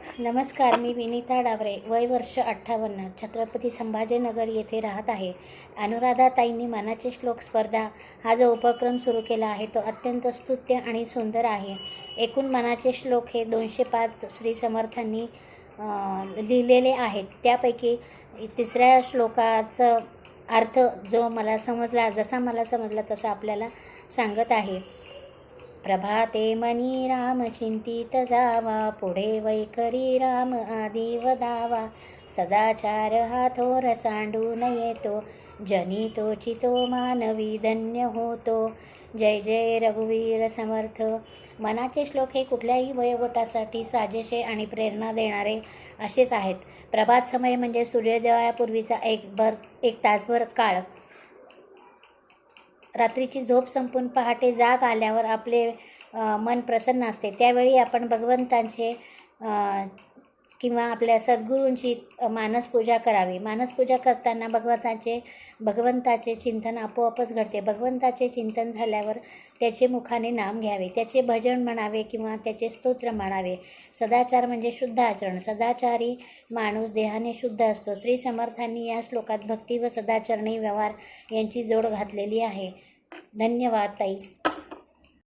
नमस्कार मी विनीता डावरे वय वर्ष अठ्ठावन्न छत्रपती संभाजीनगर येथे राहत आहे. अनुराधाताईंनी मनाचे श्लोक स्पर्धा हा जो उपक्रम सुरू केला आहे तो अत्यंत स्तुत्य आणि सुंदर आहे. एकूण मनाचे श्लोक हे दोनशे पाच श्री समर्थांनी लिहिलेले आहेत. त्यापैकी तिसऱ्या श्लोकाचं अर्थ जो मला समजला जसा मला समजला तसा आपल्याला सांगत आहे. प्रभाते मनी राम चिंतित जावा पुढे वैखरी राम आदी वदावा सदाचार हा थोर सांडून येतो जनी तो चितो मानवी धन्य होतो. जय जय रघुवीर समर्थ. मनाचे श्लोक हे कुठल्याही वयोगटासाठी साजेसे आणि प्रेरणा देणारे असेच आहेत. प्रभात समय म्हणजे सूर्योदयापूर्वीचा एक भर एक तासभर काळ. रात्रीची झोप संपून पहाटे जाग आल्यावर आपले मन प्रसन्न असते. त्यावेळी आपण भगवंतांचे किंवा आपल्या सद्गुरूंची मानसपूजा करावी. मानसपूजा करताना भगवंताचे भगवंताचे चिंतन आपोआपच घडते. भगवंताचे चिंतन झाल्यावर त्याचे मुखाने नाम घ्यावे. त्याचे भजन म्हणावे किंवा त्याचे स्तोत्र म्हणावे. सदाचार म्हणजे शुद्ध आचरण. सदाचारी माणूस देहाने शुद्ध असतो. श्री समर्थांनी या श्लोकात भक्ती व सदाचरणी व्यवहार यांची जोड घातलेली आहे. धन्यवाद ताई.